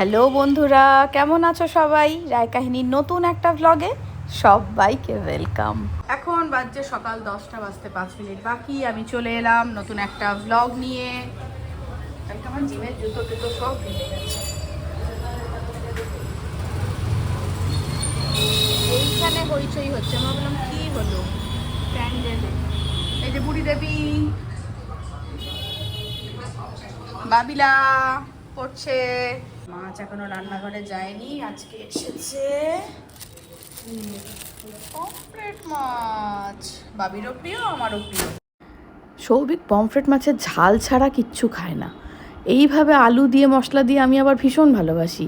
Hello বন্ধুরা, কেমন আছো সবাই? রায় কাহিনীর নতুন একটা ভ্লগে সবাইকে ওয়েলকাম এখন বাজছে সকাল দশটা বাজতে পাঁচ মিনিট বাকি, আমি চলে এলাম নতুন একটা ভ্লগ নিয়ে। আমার জিমের জুতো টুতো সব ভেঙে গেছে। এইখানে হইচই হচ্ছে, আমি ভাবলাম কি হলো? এই যে বুড়ি দেবী। বাবিলা, পড়ছে। মাছ এখনও রান্নাঘরে যায়নি, আজকে এসেছে পমফ্রেট মাছ। বাবিরও প্রিয়, আমারও প্রিয়। সৌভিক পমফ্রেট মাছের ঝাল ছাড়া কিচ্ছু খায় না। এইভাবে আলু দিয়ে মশলা দিয়ে আমি আবার ভীষণ ভালোবাসি।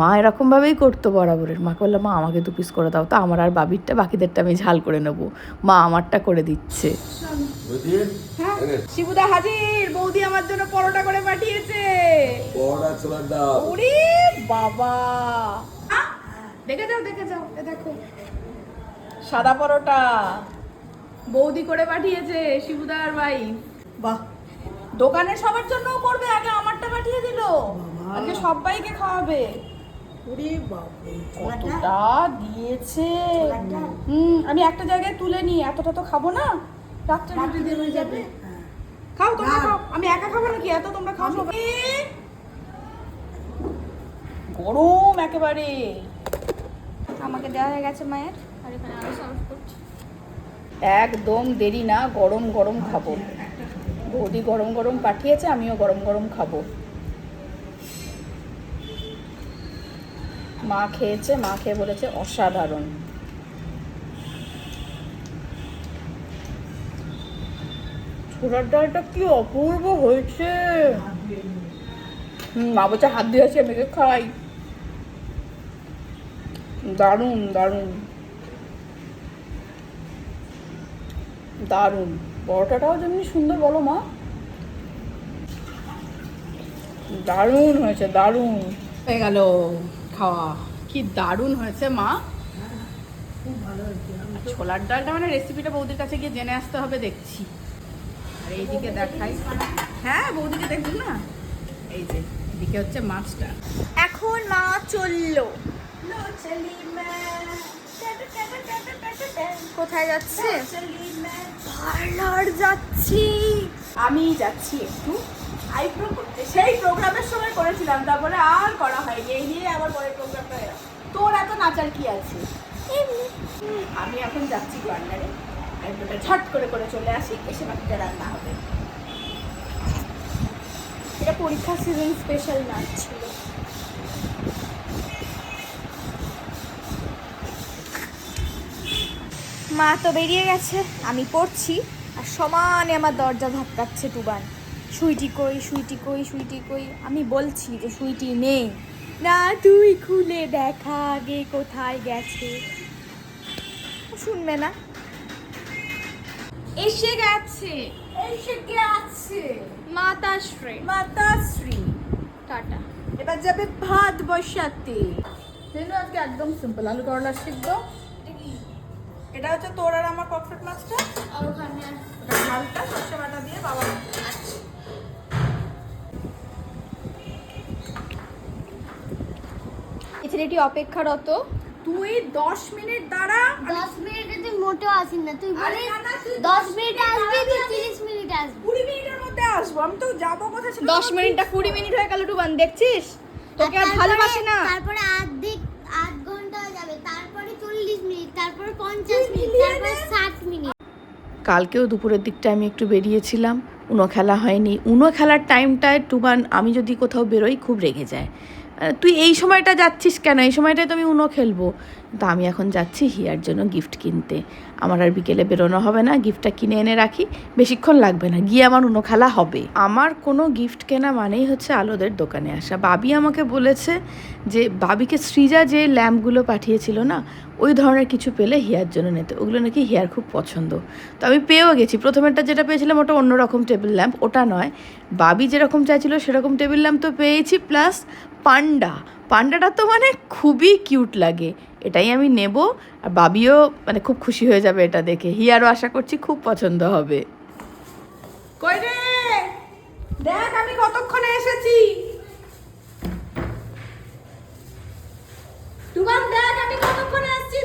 মা এরকমভাবেই করতো বরাবরের। মাকে বললাম মা আমাকে দু পিস করে দাও তো আমার আর বাবিরটা বাকিদেরটা আমি ঝাল করে নেব। মা আমারটা করে দিচ্ছে। হ্যাঁ শিবুদা হাজির। বৌদি আমার জন্য পরোটা করে পাঠিয়েছে। ওরে বাবা! দেখে যাও দেখে যাও এ দেখো। সাদা পরোটা বৌদি করে পাঠিয়েছে শিবুদার ভাই বাহ দোকানে সবার জন্য করবে আগে আমারটা পাঠিয়ে দিল। আজকে সবাইকে খাওয়াবে। কতটা দিয়েছে। হুম আমি একটা জায়গায় তুলে নিই এতটা তো খাব না। রাত্রে রুটি দিয়ে হয়ে যাবে। খাও তোমরা খাও। আমি একা খাব নাকি? এত তোমরা খাও সবাই। গরম একেবারে। আমাকে দেওয়া হয়ে গেছে মায়ের। আর এখানে আরও সার্ভ করছি। একদম দেরি না গরম গরম খাব। বৌদি গরম গরম পাঠিয়েছে, আমিও গরম গরম খাব। মা খেয়েছে, মা খেয়ে বলেছে অসাধারণ। ছোলার ডালটা কি অপূর্ব হয়েছে। মা বলছে, হাত দিয়ে আছে মেখে খাই দারুণ দারুণ। দারুণ। পরোটাটাও যেমনি সুন্দর বলো মা। দারুণ হয়েছে দারুণ। হয়ে গেল খাওয়া। কি দারুণ হয়েছে মা। ছোলার ডালটা মানে রেসিপিটা বৌদির কাছে গিয়ে জেনে আসতে হবে দেখছি। আর এইদিকে দেখাই। হ্যাঁ বৌদিকে দেখুন না। এই যে এদিকে হচ্ছে মাছটা। এখন মা চলল। কোথায় যাচ্ছে? পার্লার যাচ্ছি। আমি যাচ্ছি একটু আইব্রো করতে। সেই প্রোগ্রামের সময় করেছিলাম তারপরে আর করা হয়নি। এই নিয়ে আবার পরের প্রোগ্রামটা এলাম। তোর এত নাচার কি আছে? আমি এখন যাচ্ছি পার্লারে। আইব্রোটা ঝট করে করে চলে আসি, এসে বাকিটা রান্না হবে। এটা পরীক্ষা সিজন স্পেশাল নাচ ছিল। মা তো বেরিয়ে গেছে আমি পড়ছি আর সমানে আমার দরজা ধাক্কাচ্ছে টুবান। সুইটি কই সুইটি কই সুইটি কই আমি বলছি যে সুইটি নেই। না তুই খুলে দেখা আগে কোথায় গেছে। শুনবে না? এসে গেছে। এসে গেছে। মাতাশ্রী। মাতাশ্রী। টাটা। এবার যাবে ভাত বসাতে। আজকে একদম সিম্পল আলু করলা সিদ্ধ এটা হচ্ছে তোর আর আমার পকেট মাছটা আর ওখানে ঝালটা সর্ষে বাটা দিয়ে বাবা ছেলেটি অপেক্ষারত। তুই দশ মিনিট দাঁড়া। দশ মিনিটে তুই মোটেও আসিস না তুই আরে বলিস না, না, তুই দশ দশ মিনিট মিনিট আসবি তুই দাঁড়াবি। তিরিশ মিনিট আসবি। কুড়ি মিনিটের মধ্যে আসব। আমি তো যাব কোথায় সেটা দশ তো মিনিটটা ঠিক কুড়ি না। মিনিট হয়ে গেল টুবান দেখছিস? তোকে আর তারপরে- ভালোবাসি না। তারপরে আর্ধেক আধ ঘণ্টা হয়ে যাবে তারপরে চল্লিশ মিনিট তারপরে পঞ্চাশ মিনিট মিলিয়ে তারপরে ষাট মিনিট কালকেও দুপুরের দিকটা আমি একটু বেরিয়েছিলাম। উনো খেলা হয়নি। উনো খেলার টাইমটায় টুবান, আমি যদি কোথাও বেরোই, খুব রেগে যায়। তুই এই সময়টা যাচ্ছিস কেন? এই সময়টায় তো আমি উনো খেলব। তো আমি এখন যাচ্ছি হিয়ার জন্য গিফট কিনতে। আমার আর বিকেলে বেরোনো হবে না গিফটটা কিনে এনে রাখি। বেশিক্ষণ লাগবে না, গিয়ে আমার উনো খেলা হবে। আমার কোনো গিফট কেনা মানেই হচ্ছে আলোদের দোকানে আসা। বাবি আমাকে বলেছে যে, বাবিকে সৃজা যে ল্যাম্পগুলো পাঠিয়েছিল না, ওই ধরনের কিছু পেলে হিয়ার জন্য নিতে। ওগুলো নাকি হিয়ার খুব পছন্দ। তো আমি পেয়েও গেছি। প্রথমেরটা যেটা পেয়েছিলাম ওটা অন্যরকম টেবিল ল্যাম্প ওটা নয়। বাবি যেরকম চাইছিল সেরকম টেবিল ল্যাম্প তো পেয়েছি প্লাস পান্ডা। পান্ডাটা তো মানে খুবই কিউট লাগে। এটাই আমি নেব। আর বাবিও মানে খুব খুশি হয়ে যাবে এটা দেখে। হিয়ারও আশা করছি খুব পছন্দ হবে। দেখ আমি কতক্ষণে এসেছি।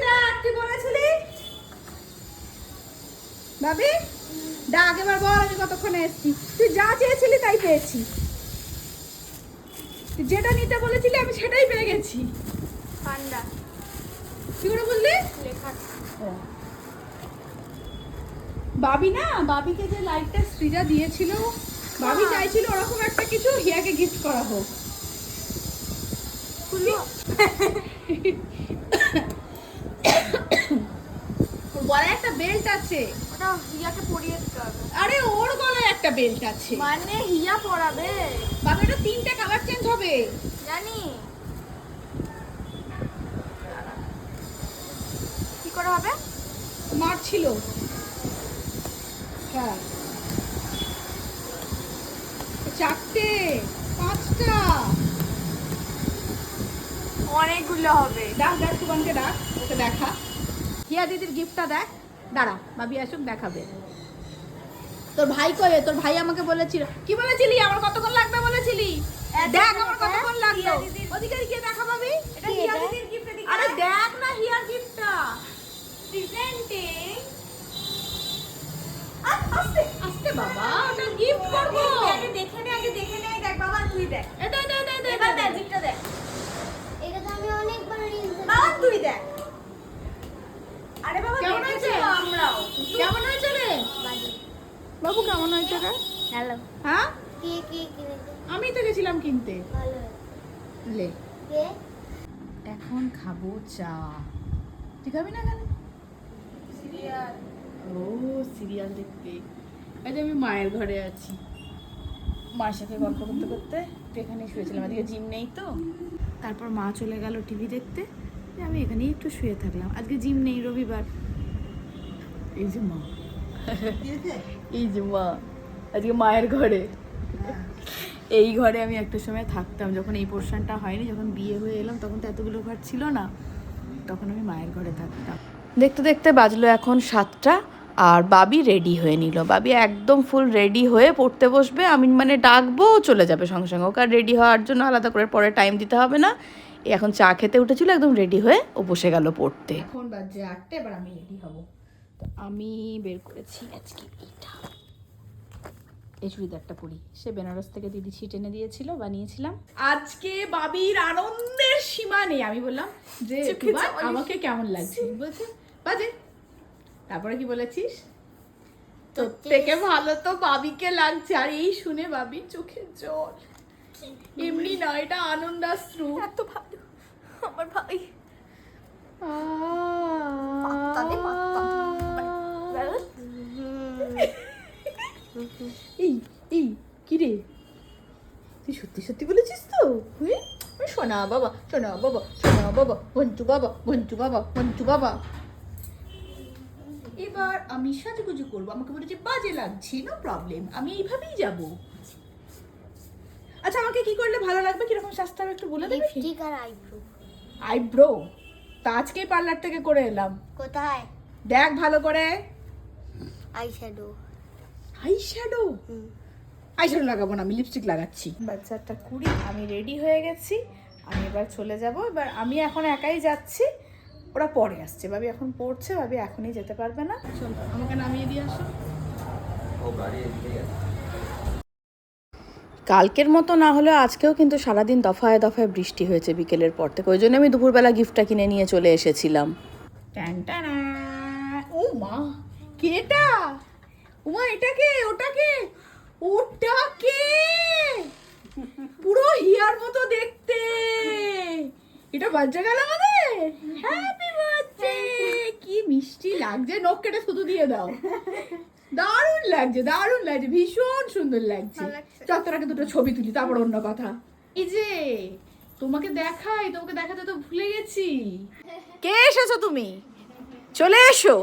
দেখ তুই বলেছিলি? ভাবি? ডাক এবার বল আমি কতক্ষণে এসছি। তুই যা চেয়েছিলি তাই পেয়েছি। যেটা নিতে বলেছিলি আমি সেটাই পেয়ে গেছি। ঠান্ডা কি করে বুঝলি বাবি না বাবিকে যে লাইটটা সৃজা দিয়েছিল বাবি চাইছিল ওরকম একটা কিছু হিয়াকে গিফট করা হোক। গলায় একটা বেল্ট আছে। ওটা হিয়াকে পরিয়ে দিতে হবে। আরে ওর গলায় একটা বেল্ট আছে। মানে হিয়া পরাবে। বাবা এটা তিনটে কালার চেঞ্জ হবে। জানি। কি করে হবে? মার ছিল হ্যাঁ। চারটে পাঁচটা। অনেকগুলো হবে। ডাক ডাক সুবানকে ডাক ওকে দেখা। হিয়া দিদির গিফটটা দেখ। দাঁড়া ভাবি আসুক দেখাবে। তোর ভাই কবে তোর ভাই আমাকে বলেছিল কি বলেছিলি? আমার কতক্ষণ লাগবে বলেছিলি? দেখ আমার কতক্ষণ লাগল ওদিকে গিয়ে দেখা পাবি? এটা হিয়া দিদির gift, এদিকে আরে দেখ। দেখ না হিয়ার গিফটটা প্রেজেন্টিং আস্তে আস্তে বাবা ওটা গিফট করব। আগে দেখে নে আগে দেখে নে দেখ বাবা তুই দেখ এটা দে দে দে এবার দে, দে। ম্যাজিকটা দেখ এটা তো আমি অনেকবার রিলসে বাবা তুই দেখ আরে বাবা কেমন দেখেছি হয়েছে? তো আমরাও কেমন হয়েছে রে? বাবু কেমন হয়েছে রে? হ্যালো হ্যাঁ? কে কে আমি তো গেছিলাম কিনতে। ভালো। লে। এখন খাব চা। তুই খাবি না কেন সিরিয়াল। ও সিরিয়াল দেখতে। আজ আমি মায়ের ঘরে আছি। মার সাথে গল্প করতে করতে একটু এখানে শুয়েছিলাম। আজকে জিম নেই তো। তারপর মা চলে গেল টিভি দেখতে। আমি এখানেই একটু শুয়ে থাকলাম। আজকে জিম নেই রবিবার। এই যে মা এই যে মা আজকে মায়ের ঘরে। এই ঘরে আমি একটা সময় থাকতাম যখন এই পোর্শনটা হয়নি যখন বিয়ে হয়ে এলাম তখন তো এতগুলো ঘর ছিল না। তখন আমি মায়ের ঘরে থাকতাম। দেখতে দেখতে বাজলো এখন সাতটা আর বাবি রেডি হয়ে নিল। বাবি একদম ফুল রেডি হয়ে পড়তে বসবে আমি মানে ডাকবো ও চলে যাবে সঙ্গে সঙ্গে। ওকে আর রেডি হওয়ার জন্য আলাদা করে পরে টাইম দিতে হবে না। এখন চা খেতে উঠেছিল একদম রেডি হয়ে ও বসে গেল পড়তে। এখন বাজে আটটা এবার আমি রেডি হব। আমি বের করেছি আজকে এইটা। এই চুড়িদারটা পরি। সে বেনারস থেকে দিদি ছিট এনে দিয়েছিল বানিয়েছিলাম। আজকে বাবির আনন্দের সীমা নেই আমি বললাম যে আমাকে কেমন লাগছে? বলছে বাজে। তারপরে কি বলেছিস? তোর থেকে ভালো তো বাবিকে লাগছে আর এই শুনে বাবির চোখের জল। এমনি নয় এটা আনন্দাশ্রু। এত ভালো আমার ভাই। এই এই কি রে তুই সত্যি সত্যি বলেছিস তো? ওই সোনা বাবা সোনা বাবা সোনা বাবা মঞ্চু বাবা মঞ্চু বাবা মঞ্চু বাবা। এবার আমি সাজুগুজু করব। আমাকে বলেছে বাজে লাগছে নো প্রবলেম আমি এইভাবেই যাব। আচ্ছা আমাকে কি করলে ভালো লাগবে? কীরকম সাজতে হবে একটু বলে দেবে? লিপস্টিক আর আইব্রো আইব্রো তা আজকেই পার্লার থেকে করে এলাম। কোথায়? দেখ ভালো করে। Eye shadow eye shadow eye shadow লাগাবো না আমি লিপস্টিক লাগাচ্ছি। বাচ্চাটা কুড়ি আমি রেডি হয়ে গেছি। আমি এবার চলে যাব। এবার আমি এখন একাই যাচ্ছি। ওরা পরে আসছে। ভাবি এখন পড়ছে ভাবি এখনই যেতে পারবে না। চলো আমাকে নামিয়ে দিয়ে আসো। ও গাড়ি কালকের মতো না হলেও আজকেও কিন্তু সারাদিন দফায় দফায় বৃষ্টি হয়েছে বিকেলের পর থেকে। ওই জন্য আমি দুপুরবেলা গিফটটা কিনে নিয়ে চলে এসেছিলাম। ট্যান। ও মা! কেটা? উমা এটা কে? ওটা কে? ওটা কে? পুরো হিয়ার মতো দেখতে। এটা বাচ্চা গেল আমাদের? হ্যাপি বার্থডে কি মিষ্টি লাগছে। নখ কেটে শুধু দিয়ে দাও। দারুণ লাগছে দারুণ লাগছে। ভীষণ সুন্দর লাগছে। চত্বরাকে দুটো ছবি তুলি তারপর অন্য কথা। এই যে তোমাকে দেখাই তোমাকে দেখাতে তো ভুলে গেছি। কে এসেছ তুমি? চলে এসো।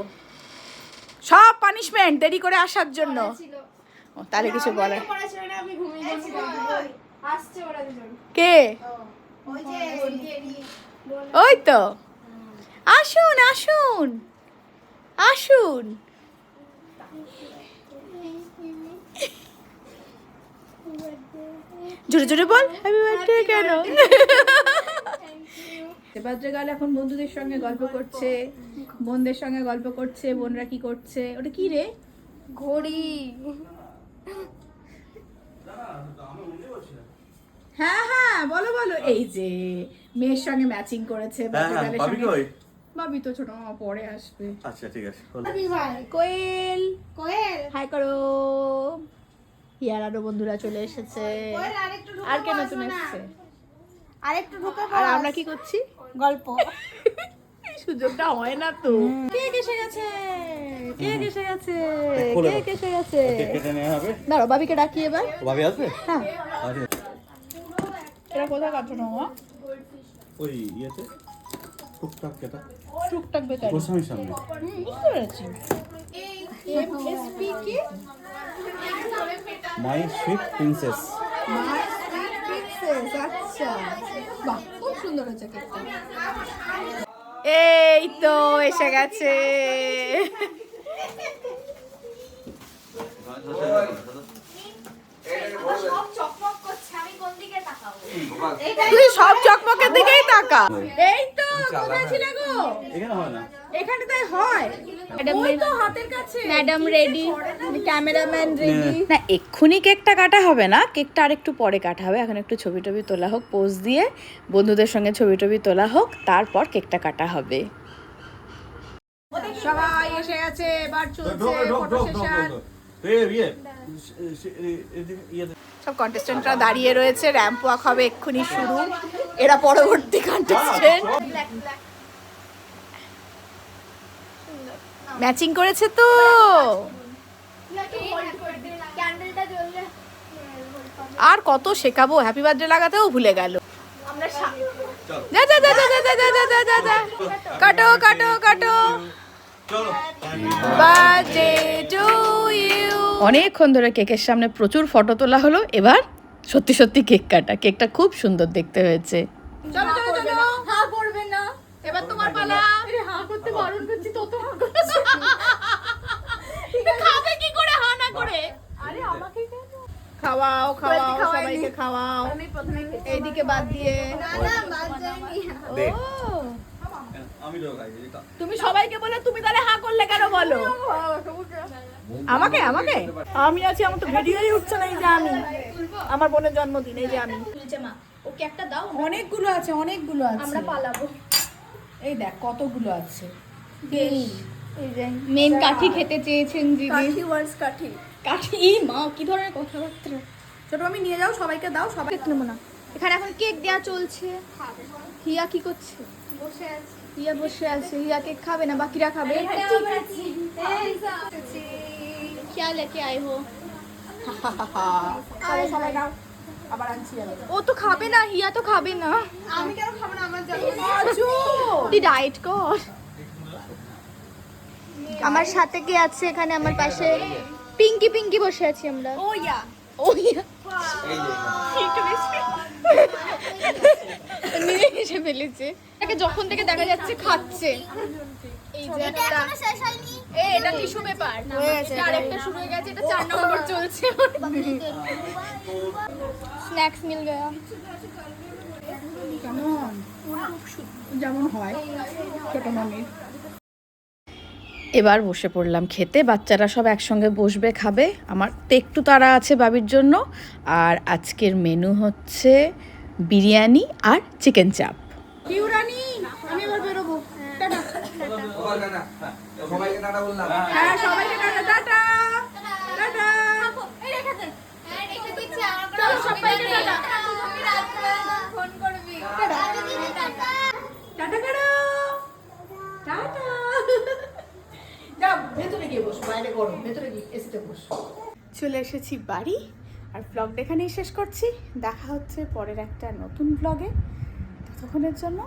সব পানিশমেন্ট দেরি করে আসার জন্য। ও, তাহলে কিছু বলার। আসছে ওরা দুজন। কে? ওই ওই তো। আসুন আসুন। আসুন। জোরে জোরে বল। হ্যাপি বার্থডে কেন? গার্ল এখন বন্ধুদের সঙ্গে গল্প করছে বোনদের সঙ্গে গল্প করছে বোনরা কি করছে? ওটা কি রে? ঘড়ি। হ্যাঁ হ্যাঁ বলো বলো। এই যে মেয়ের সঙ্গে ম্যাচিং করেছে হ্যাঁ birthday হ্যাঁ সঙ্গে। কই? বাবি তো ছোট মামা পরে আসবে। আচ্ছা ঠিক আছে। কোয়েল কোয়েল। হাই করো। হিয়ার আরও বন্ধুরা চলে এসেছে। আর কে বসো নতুন না। এসেছে? আরেকটু ঢুকে আর। আমরা কি করছি? গল্প। এই সুযোগটা হয় না তো। কে এসে গেছে? কে এসে গেছে? কে এসে গেছে? দাঁড়াও বাবিকে ডাকি এবার। হ্যাঁ। এটা কোথায় কাটছো না মামা? ওই ইয়েতে। টুকটাক কেটা টুকটাক বেকারি। গোস্বামীর সামনে। বুঝতে পেরেছি। My sweet princess my sweet princess আচ্ছা। বাহ। সুন্দর হয়েছে কেকটা। এই তো এসে গেছে। সব চকমক করছে আমি কোন দিকে তাকাবো তুই সব চকমকের দিকেই তাকা। এই তো কোথায় ছিল গো? এখানে হয় না। এখানে তাই হয়। ওই তো হাতের কাছে। Madam ready. Cameraman ready. না এক্ষুনি কেকটা কাটা হবে না কেকটা আরেকটু পরে কাটা হবে। এখন একটু ছবি টবি তোলা হোক পোজ দিয়ে বন্ধুদের সঙ্গে ছবি টবি তোলা হোক তারপর কেকটা কাটা হবে। সবাই এসে গেছে এবার চলছে ফটো সেশন এ ইয়ে। সব কন্টেস্টেন্টরা দাঁড়িয়ে রয়েছে র্যাম্প ওয়াক হবে এক্ষুনি শুরু। এরা পরবর্তী কন্টেস্টেন্ট ম্যাচিং করেছে তো। আর কত শেখাবো হ্যাপি বার্থডে লাগাতেও ভুলে গেল। যা যা যা যা যা যা যা যা যা যা। কাটো কাটো কাটো। চলো বার্থডে অনেকক্ষণ ধরে কেকের সামনে প্রচুর ফটো তোলা হলো। এবার সত্যি সত্যি কেক কাটা। কেকটা খুব সুন্দর দেখতে হয়েছে চলো চলো চলো হা পড়বে না এবার তোমার পালা হা করতে বারণ করছি তত খাবে কি করে হা করে আরে আমাকে খাওয়াও। খাওয়াও সবাইকে খাওয়াও এইদিকে বাদ দিয়ে। না না বাদ যায়নি। দে। ও। আমি তো খাই এটা। তুমি সবাইকে বলে তুমি তাহলে হা করলে কেন বলো? আমাকে আমাকে? আমি আছি আমার তো ভিডিওই উঠছে না এই যে আমি। আমার বোনের জন্মদিন এই যে আমি। মা ওকে একটা দাও। অনেকগুলো আছে অনেকগুলো আছে। আমরা পালাবো। এই দেখ কতগুলো আছে। এই যে মেন কাঠি খেতে চেয়েছেন দিদি কাঠি ওয়ার্স কাঠি কাঠি ই মা কি ধরনের কথাবার্তা ছোট আমি নিয়ে যাও সবাইকে দাও সবাই কেক নেবো না এখানে এখন কেক দেওয়া চলছে হিয়া কি করছে বসে আছে হিয়া বসে আছে হিয়া কেক খাবে না বাকিরা খাবে क्या लेके आए हो চলো সবাই দাও আবার আনছি আমি ও তো খাবে না হিয়া তো খাবে না আমি কেন খাবো না আমার জন্মদিন তুই ডায়েট কর আমার সাথে কে আছে এখানে? আমার পাশে পিঙ্কি পিঙ্কি বসে আছি আমরা। ও ইয়া। ও ইয়া। নিয়ে এসে ফেলেছে। তাকে যখন থেকে দেখা যাচ্ছে খাচ্ছে। এই যে একটা শেষ হয়নি। এই এটা টিস্যু পেপার। আরেকটা শুরু হয়ে গেছে এটা চার নম্বর চলছে। স্ন্যাক্স মিল গয়া কেমন? যেমন হয় ছোট মামির। এবার বসে পড়লাম খেতে। বাচ্চারা সব একসঙ্গে বসবে, খাবে। আমার তো একটু তাড়া আছে বাবির জন্য। আর আজকের মেনু হচ্ছে বিরিয়ানি আর চিকেন চাপ এবার বেরোবো। টাটা। টাটা। চলে এসেছি বাড়ি, আর ব্লগ এখানেই শেষ করছি। দেখা হচ্ছে পরের একটা নতুন ব্লগে ততক্ষণের জন্য